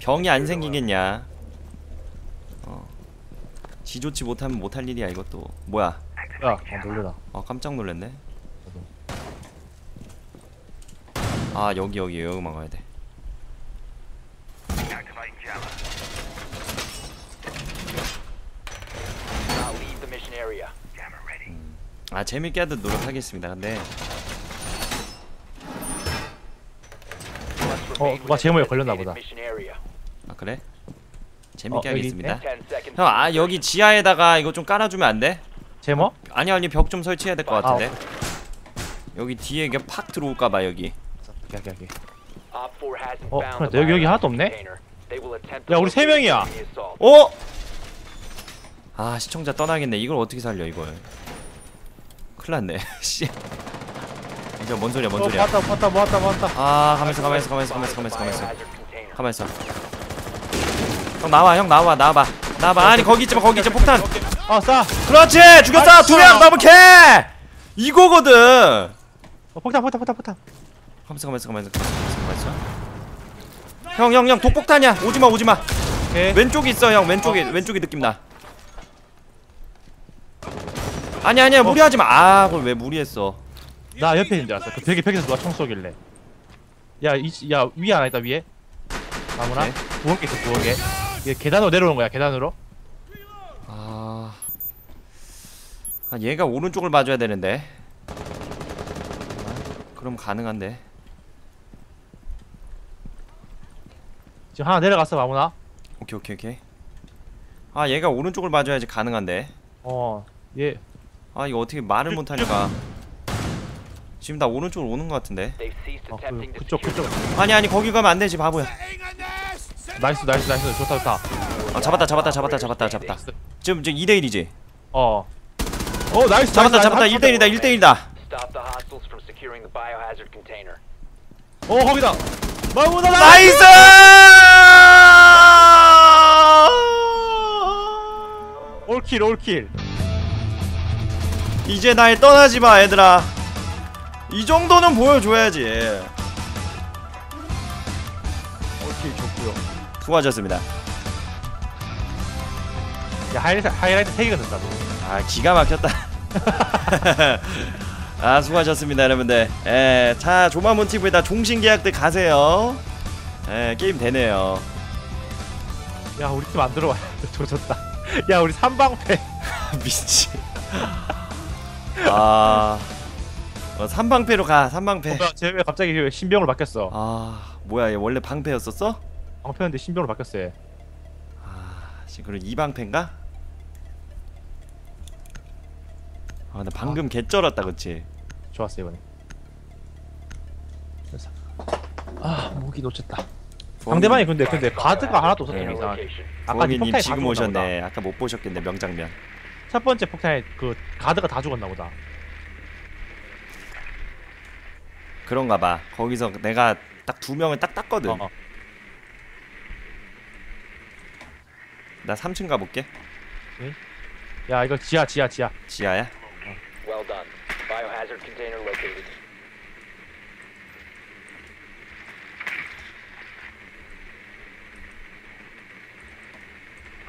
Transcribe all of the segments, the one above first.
병이 안 생기겠냐? 어. 지 좋지 못하면 못할 일이야 이것도. 뭐야? 야, 어, 놀래라. 아 깜짝 놀랐네. 아 여기 여기 여기만 가야 돼. Area. 아 재밌게 하듯 노력하겠습니다. 근데 어, 누가 the 걸렸나 보다. 아 그래? 재밌게 어, 여기 하겠습니다 있네? 10 seconds. 형아 여기 지하에다가 이거 좀 깔아주면 안 돼? 제목? 아니 아니 벽 좀 설치해야 될것 아, 같은데 여기 뒤에 이게 팍 들어올까봐 여기 여기 여기. Op 4 hasn't 어, 그런데 여기- 여기 하나도 없네? 야, 우리 세 명이야. 어? 아 시청자 떠나겠네 이걸 어떻게 살려 이걸 큰일 났네 씨 이제 뭔 소리야 뭔 어, 소리야? 봤다, 봤다, 모았다, 모았다. 아 가만있어 가만있어 가만있어 가만있어 가만있어 가만있어. 형 나와 형 나와 나와봐. 나와봐. 아니 거기 있지 마 거기 있지 마. 폭탄. 아, 쏴. 그렇지 죽였어. 두명 더블 캐. 이거거든. 어, 폭탄, 폭탄, 폭탄, 폭탄. 가만있어 가만있어 가만있어 가만있어 가만있어. 형 형 형 독폭탄이야. 오지 마 오지 마. 오케이. 왼쪽이 있어 형. 왼쪽에 왼쪽이 느낌 나. 아니 아니야. 무리하지 마 아 그걸 왜 무리했어 나 옆에 있는 줄 알았어. 그 벽에 벽에서 누가 총 쏘길래. 야, 이, 야 위에 하나 있다 위에. 아무나. 네. 부엌에 있어 부엌에. 이게 계단으로 내려오는 거야 계단으로. 아... 아 얘가 오른쪽을 봐줘야 되는데 그럼 가능한데 지금 하나 내려갔어 아무나. 오케이 오케이 오케이 아 얘가 오른쪽을 봐줘야지 가능한데 어, 얘. 아 이거 어떻게 말을 못하니까 지금 나 오른쪽으로 오는 것 같은데 어, 그, 그쪽 그쪽. 아니 아니 거기 가면 안 되지 바보야 나이스 나이스 나이스 좋다 좋다. 아 잡았다 잡았다 잡았다 잡았다 잡았다 지금 지금 2대1이지 어. 어 나이스 잡았다 나이스, 잡았다 나이스. 1대1이다 1대1이다 Stop the hostiles from securing the biohazard container. 어 거기다. 마무나 나이스 올킬 올킬. 이제 날 떠나지 마 얘들아 이 정도는 보여줘야지 올킬 좋고요. 수고하셨습니다 야 하이라이트 하이라이트 세 개가 됐다. 아 기가 막혔다 아 수고하셨습니다 여러분들 예, 자 조마몬티브에다 종신계약들 가세요 예, 게임 되네요 야 우리 팀 안 들어와. 조졌다. 야 우리 삼방패. 미치 아 어, 삼방패로 가 삼방패 뭐야 쟤왜 갑자기 왜 신병으로 바뀌었어? 아 뭐야 얘 원래 방패였었어? 방패였는데 신병으로 바뀌었어 얘. 아 지금 그럼 이방패인가? 아 근데 방금 개쩔었다 그치? 좋았어 이번에. 아 목이 놓쳤다. 상대방이 근데 근데 가드가 하나도 없었던 게 이상하게. 아까 다 지금. 오셨네 아까 못 보셨겠네 명장면 첫 번째 폭탄에 그 가드가 다 죽었나 보다. 그런가 봐 거기서 내가 딱 두 명을 딱 땄거든 어, 어. 나 3층 가볼게 야 이거 지하 지하 지하. 지하야? Well done. Biohazard container located.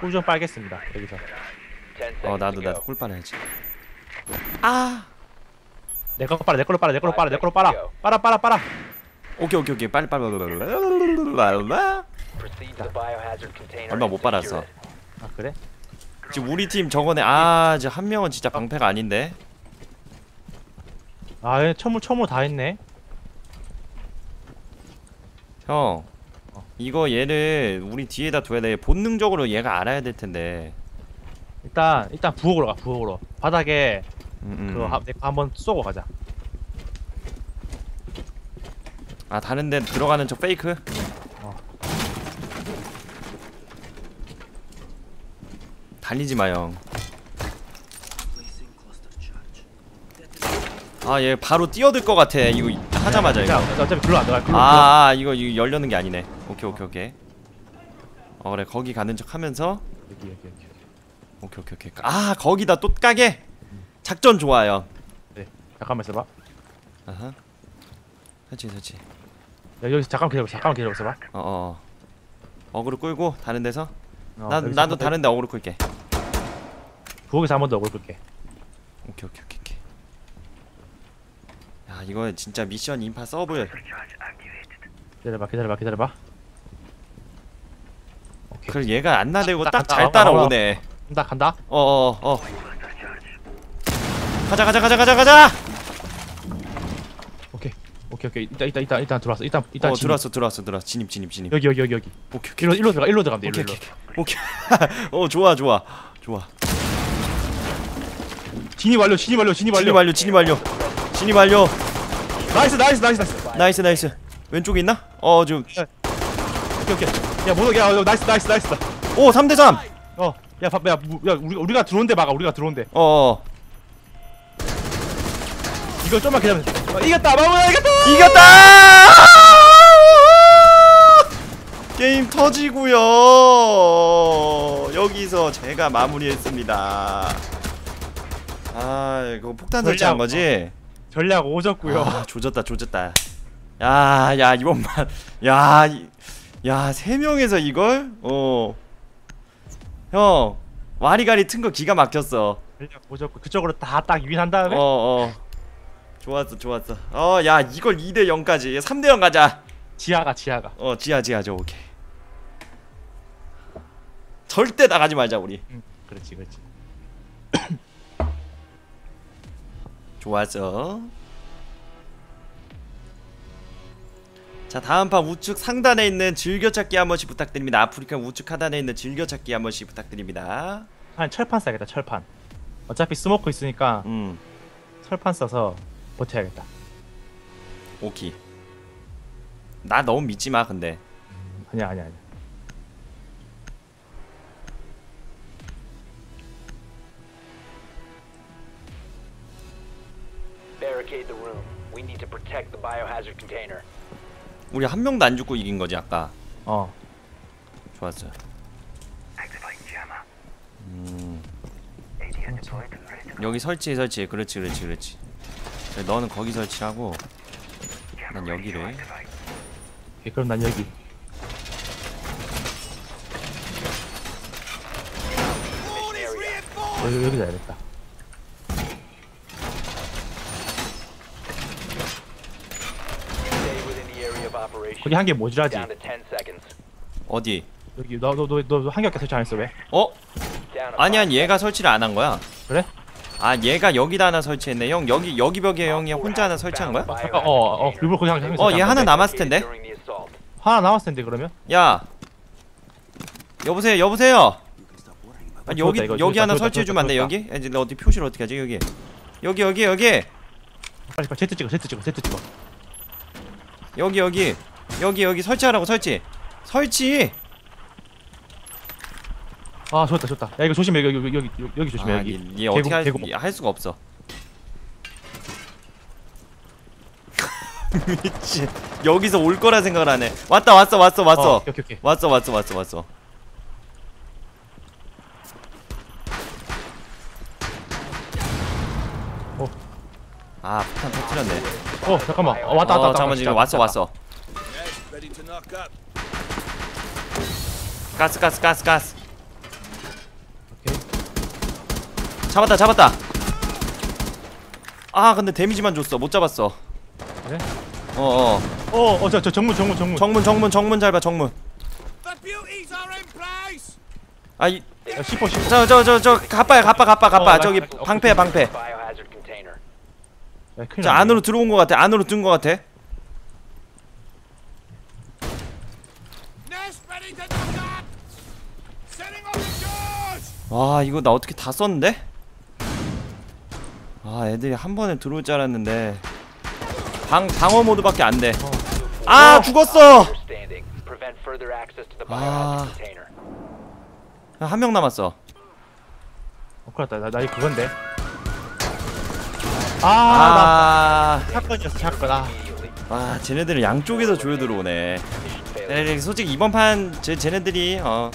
꿀 좀 빨겠습니다 여기서. 10 seconds 어 나도 to 나도 go. 꿀 빨아야지 아 내거 빨아 내 걸로 빨아 내 걸로 빨아 내 걸로 빨아 빨아 빨아 빨아. 오케이 오케이 오케이 빨리 빨리. 얼마 못 빨았어. 아 그래? 지금 우리 팀 저거네 아 이제 한 명은 진짜 방패가 아닌데 아얘 처물 처물 다 했네. 형 이거 얘를 우리 뒤에다 둬야 돼 본능적으로 얘가 알아야 될 텐데 일단 일단 부엌으로 가 부엌으로. 바닥에 음, 음. 그거 한- 내거 한번 쏘고 가자. 아 다른 데 들어가는 저 페이크? 어. 달리지 마요. 아얘 바로 뛰어들 것 같아. 이거 하자마자 야, 이거. 어차피 글로 안. 글로 아, 아 이거 이거 열려는 게 아니네. 오케이 오케이 오케이. 어 그래 거기 가는 척 하면서 여기 여기 여기. 오케이 오케이 오케이. 아 거기다 또 까게. 작전 좋아요. 잠깐만 있어봐. 아하. 그렇지 그렇지. 야, 여기서 잠깐 기다려 잠깐만 기다려 있어봐. 어 어. 어그로 끌고 다른 데서 어, 나, 나도 다른 데 어그로 끌게 부엌에서 한 번더 올볼게 오케이 오케이 오케이 오케이 야 이거 진짜 미션 인파 서브 기다려봐 기다려봐 기다려봐 오케이 그걸 얘가 안 나대고 딱. 잘 어, 따라오네 간다 간다 어어 어 어, 어. 가자 가자 가자 가자 가자. 오케이 오케이 오케이. 일단 일단 일단 일단 들어왔어. 일단 일단 어 진입. 들어왔어 들어왔어 들어왔어. 진입 진입 진입. 여기 여기 여기 여기. 오케이 오케이. 일로 일로 들어가 일로 들어가면 돼 오케이 일로. 오케이 오케이. 어 좋아 좋아. 좋아. 진입 완료 진입 완료 진입 진입 완료. 완료 진입 완료. 진입 완료. 나이스 나이스 나이스 나이스. 나이스 나이스. 왼쪽에 있나? 어 지금. 오케이 오케이. 야못 오게 야 어, 나이스 나이스 나이스. 오 3대3 어야 봐, 야, 무- 야 우리 우리가 들어온데 막아 우리가 들어온데. 어어 이거 좀만 돼. 어, 이겼다! 마무야 이겼다! 이겼다! 게임 터지고요. 여기서 제가 마무리했습니다. 아 이거 폭탄 설치한 거지? 전략 오졌고요. 아, 조졌다 조졌다. 야 야 이번만 야 야 세 명에서 이걸? 어 형 와리가리 튼 거 기가 막혔어. 전략 오졌고 그쪽으로 다 딱 유인한 다음에? 어 어 좋았어 좋았어. 어 야 이걸 2대 0까지. 3대 0 가자. 지하가 지하가. 어 지하 지하 저 오케이. 절대 나가지 말자 우리. 응 그렇지 그렇지. 좋았어. 자 다음 판 우측 상단에 있는 즐겨찾기 한 번씩 부탁드립니다. 아프리카 우측 하단에 있는 즐겨찾기 한 번씩 부탁드립니다. 한 철판 써야겠다 철판. 어차피 스모크 있으니까 음. 철판 써서 버텨야겠다. 오케이. 나 너무 믿지 마 근데. 아니야 아니야 아니야. Barricade the room. We need to protect the biohazard container. 우리 한 명도 안 죽고 이긴 거지 아까. 어. 좋았어. 음. 여기 설치해 설치해. 그렇지 그렇지 그렇지 너는 거기 설치하고 난 여기를 오케이, 그럼 난 여기. 여기 여기 자야겠다 Stay within the area of operation. 거기 한 개 모자라지 Down to 10 seconds. 어디 여기 너 너 너너한 개 밖에 설치 안 했어 왜 어? Down to 아니 five 아니 얘가 설치를 안 한 거야 그래? 아 얘가 여기다 하나 설치했네. 형 여기 여기 벽에 형이 혼자 하나 설치한 거야? 잠깐 어어 거기 한개 어얘 하나 남았을 텐데. 하나 남았을 텐데 그러면? 야. 여보세요 여보세요? 아니 여기 이거. 여기 하나 설치해주면 안돼 좋다. 여기? 이제 너 어디 표시를 어떻게 하지 여기? 여기 여기 여기. 빨리 빨리 Z 찍어 Z 찍어 Z 찍어. 여기 여기. 여기 여기 설치하라고 설치. 설치 아 좋다 좋다. 야 이거 조심해. 여기 여기 여기 여기, 여기 조심해 아, 여기. 얘, 얘 어떻게 할, 개구- 얘할 수가 없어. 미친. 여기서 올 거라 생각을 하네 왔다 왔어 왔어 왔어. 어, 오케이 오케이 왔어 왔어 왔어 왔어. 어. 아 폭탄 터뜨렸네. 어 잠깐만. 어 왔다 왔다 어, 왔다 잠깐만 지금 왔어 왔어. 가스 가스 가스 가스 오케이 잡았다 잡았다. 아 근데 데미지만 줬어. 못 잡았어. 그래? 어어. 어어저 저 정문 정문 정문. 정문 정문 정문 잘봐 정문. 아이 야, 10호 10호 저저저저 가빠야 가빠 가빠 가빠. 어, 저기 나- 나- 방패 났네. 안으로 들어온 것 같아. 안으로 든 것 같아. 와 이거 나 어떻게 다 썼는데? 아 애들이 한 번에 들어올 줄 알았는데 방 방어 모드밖에 안돼 아 죽었어 You're standing. Prevent further access to the Ah. biohazard container. 한명 남았어 어 큰일 났다 나, 나 이거 그건데 아나 아, 사건이었어 사건 아. 와 쟤네들은 양쪽에서 조여 들어오네 failure. 네, 솔직히 이번 판 쟤, 쟤네들이 어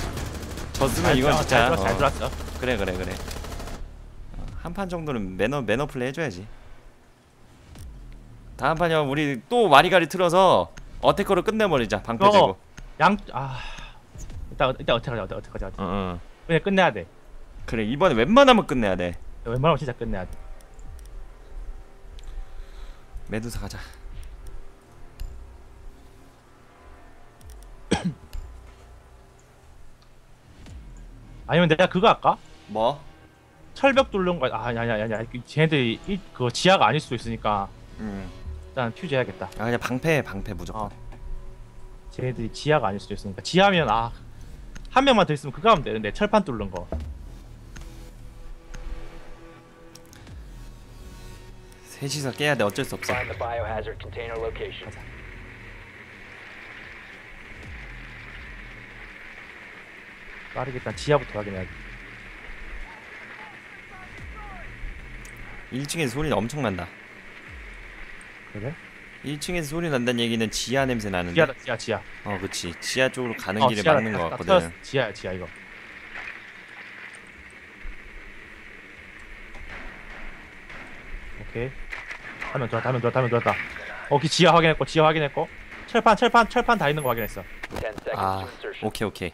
졌으면 잘 이건 진짜 잘 들어 잘 어, 들어왔어 그래 그래 그래 한 판 정도는 매너 매너 플레이 해줘야지 다음 판이 우리 또 와리가리 틀어서 어태커로 끝내버리자 방패 어. 들고 양아 이따 이따 어떻게 하자 어떻게 하자 어, 어. 그냥 끝내야 돼 그래 이번에 웬만하면 끝내야 돼 웬만하면 진짜 끝내야 돼 메두사 가자 아니면 내가 그거 할까? 뭐? 철벽 뚫는 거 아니 아니 아니 아니 쟤네들이 이, 그거 지하가 아닐 수도 있으니까 음. 일단 퓨즈 해야겠다. 아 그냥 방패 방패 무조건. 어. 쟤네들이 지하가 아닐 수도 있으니까. 지하면 아 한 명만 더 있으면 그거 하면 되는데 철판 뚫는 거. 셋이서 깨야 돼 어쩔 수 없어. Location. 빠르게 일단 지하부터 확인해야 돼 1층에서 소리 엄청 난다 그래? 1층에서 소리 난다는 얘기는 지하 냄새 나는데 지하다 지하 지하 어 그치 지하 쪽으로 가는 어, 길에 지하다. 막는 거 다- 다 같거든 터졌어. 지하야 지하 이거 오케이 하면 들어왔다 하면 들어왔다 하면 들어왔다 오케이 지하 확인했고 지하 확인했고 철판 철판 철판 다 있는 거 확인했어 10 seconds 아. 오케이 오케이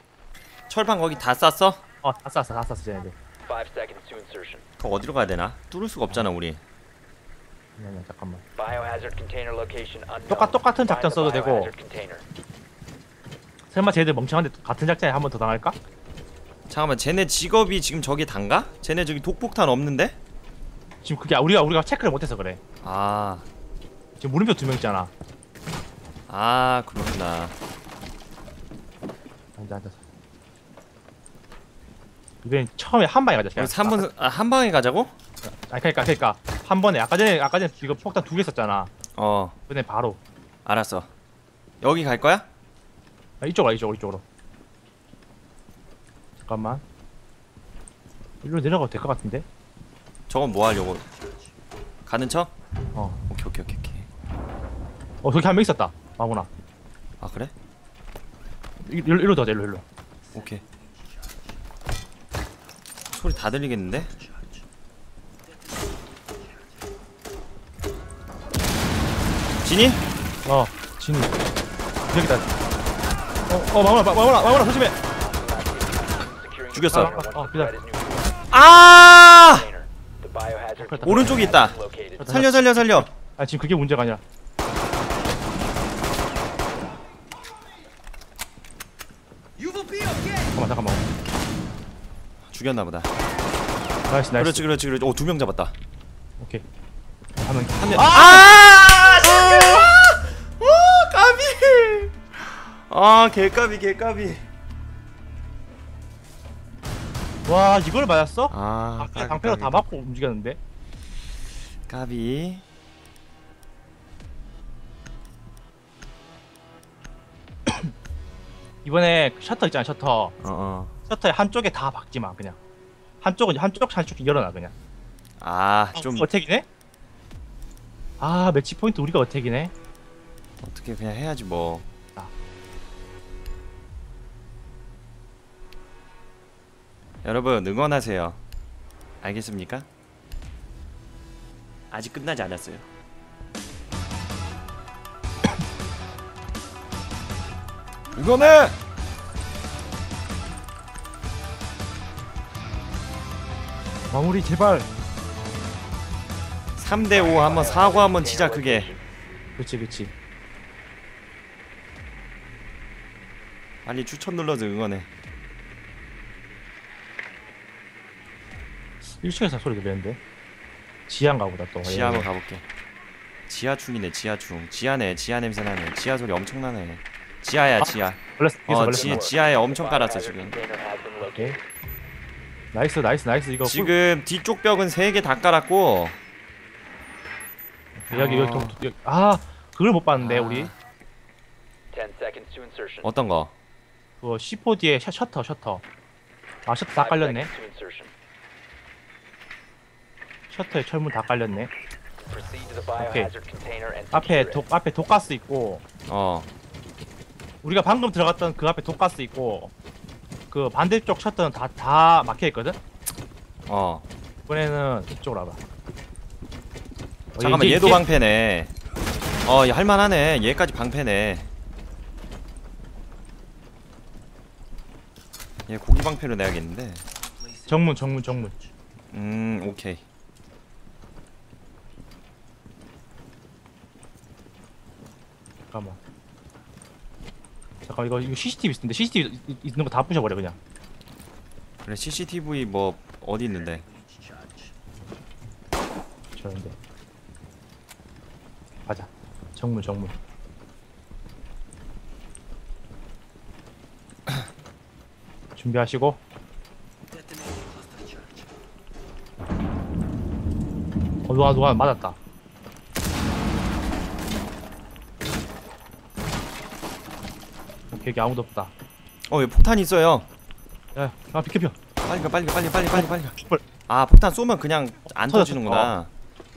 철판 거기 다 쌌어? 어 다 쌌어 다 쌌어 쟤네들 5 seconds to insertion. 그거 어디로 가야 되나? 뚫을 수가 없잖아 우리 잠깐만 잠깐만 Biohazard container location unknown. 똑같- 똑같은 작전 써도 되고. biohazard container. 설마 쟤네들 멍청한데 같은 작전에 한 번 더 당할까? 잠깐만 쟤네 직업이 지금 저기 단가? 쟤네 저기 독폭탄 없는데? 지금 그게 우리가 우리가 체크를 못해서 그래 아, 지금 물음표 두 명 있잖아 아 그렇구나 앉아 앉아서 이번엔 처음에 한 방에 가자. 우리 3번 아, 한 방에 가자고? 아 그러니까 그러니까. 한 번에 아까 전에 아까 전에 이거 폭탄 두 개 썼잖아. 어. 이번에 바로. 알았어. 여기 갈 거야? 아, 이쪽으로 이쪽으로 이쪽으로. 잠깐만. 일로 내려가도 될 것 같은데? 저건 뭐 하려고? 가는 척? 어, 오케이 오케이 오케이 오케이. 어 저기 한 명 있었다. 마구나. 아 그래? 이- 일로 일로 더 일로 일로. 오케이 소리 다 들리겠는데? 진이? 어 진우 여기다 어어 마구나 마- 마구나 마구나 조심해 죽였어. once 어, 기다려. neutralized. 아! 오른쪽에 있다. 살려 살려 살려 아 지금 그게 문제가 아니라 죽였나 보다. 나이스 나이스. 그렇지 그렇지 그렇지. 오두 명 잡았다. 오케이. 한 명 한 명. 아! 오 까비! 아 개까비 개까비. 와 이걸 맞았어? 아 까비, 방패로 다 맞고 움직였는데? 까비. 이번에 그 셔터 있잖아 셔터. 어 어 셔터의 한쪽에 다 박지 마 그냥 한쪽은 한쪽 한쪽 열어놔 그냥 아좀 어택이네? 아 매치 포인트 우리가 어택이네 어떻게 그냥 해야지 뭐 아. 여러분 응원하세요 알겠습니까? 아직 끝나지 않았어요 응원해! 마무리 제발. 3대5 한번 사고 한번 치자 그게. 그치 그치. 빨리 추천 눌러서 응원해. 1층에서 소리 들리는데? 지하인가 보다 또. 지하 한번 가볼게. 지하충이네 지하충. 지하네 지하 냄새 나네. 지하 소리 엄청 나네. 지하야 지하. 걸렸어 뒤에서 어 걸렸어. 지, 지하에 엄청 깔았어 지금. 오케이. 나이스 나이스 나이스 이거 지금 뒤쪽 벽은 3개 다 깔았고 꿀- 여기 여기, 아. 동- 여기 아 그걸 못 봤는데 아. 우리 10 seconds to insertion. 어떤 거? 그 C4 뒤에 셔, 셔터 셔터 아 셔터 다 깔렸네. 셔터에 철문 다 깔렸네 and 앞에. 독 앞에 독가스 있고 어 우리가 방금 들어갔던 그 앞에 독가스 있고 그 반대쪽 셔터는 다 다 막혀 있거든? 어. 이번에는 이쪽으로 와봐. 어, 잠깐만 얘도 이게- 방패네. 어 얘 할만하네. 얘까지 방패네. 얘 고기 방패로 내야겠는데. 정문 정문 정문. 음 오케이. 잠깐만 잠깐 이거 이거 CCTV 있는데 CCTV 이- 있는 거 다 부셔버려 그냥. 그래 CCTV 뭐 어디 있는데? 저런데 가자. 정문 정문. 준비하시고. 어 누가 누가 맞았다 오케이 여기 아무도 없다 어 여기 폭탄 있어요 야 아, 비켜비켜 빨리 가 빨리 가 빨리 빨리 빨리 빨리 가. 뭘. 아 폭탄 쏘면 그냥 안 터졌어. 터지는구나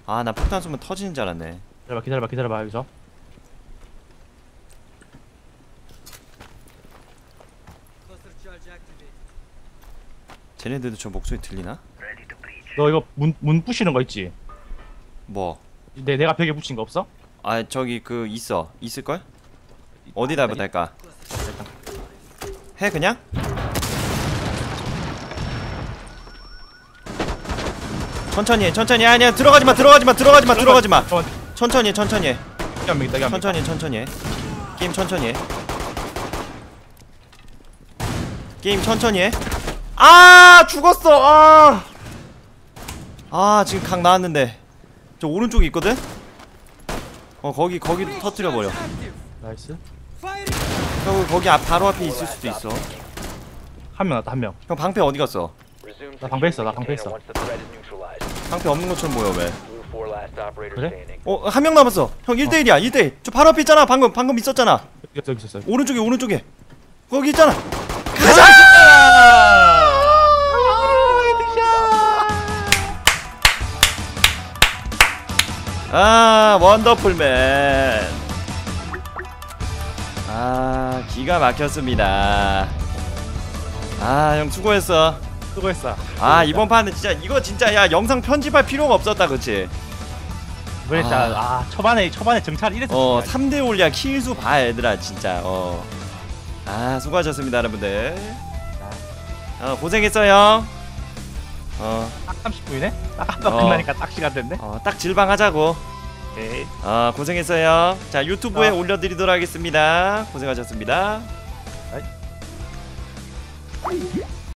아 나 폭탄 쏘면 터지는 줄 알았네 기다려봐 기다려봐 기다려봐 여기서 쟤네들도 저 목소리 들리나? 너 이거 문 문 부시는 거 있지 뭐? 내 내가 벽에 붙인 거 없어? 아 저기 그 있어 있을 걸? 어디다 붙일까? 해 그냥? 천천히 해 천천히 해. 아니야 들어가지마 들어가지마 들어가지마 들어가지마. 천천히 해 천천히 해. 천천히 해 천천히 해. 게임 천천히 해. 게임 천천히 해 아 죽었어. 아. 아, 지금 각 나왔는데. 저 오른쪽에 있거든? 어 거기 거기도 터뜨려 버려. 나이스 형 거기 앞 바로 앞에 있을 수도 있어. 한명 났다 한명. 형 방패 어디 갔어? 나 방패 있어, 나 방패 있어. 방패 없는 것처럼 보여 왜? 그래? 어 한 명 남았어. 형 1대1이야 1대1 저 바로 앞에 있잖아 방금 방금 있었잖아. 여기 여기 있었어 오른쪽에 오른쪽에. 거기 있잖아. 아 원더풀맨 아 기가 막혔습니다. 아 형 수고했어. 수고했어. 아 이번 판은 진짜 이거 진짜 야 영상 편집할 필요가 없었다 그치? 이번에 진짜 아 초반에 초반에 정찰 이랬어 어 3대 올리야 킬수 봐 얘들아 진짜. 어아 수고하셨습니다 여러분들. 어 고생했어요 어, 딱 30분이네? 딱 한번 어. 끝나니까 딱 시간 됐네? 어, 딱 질방하자고 오케이 어 고생했어요 자 유튜브에 아. 올려드리도록 하겠습니다 고생하셨습니다 아이.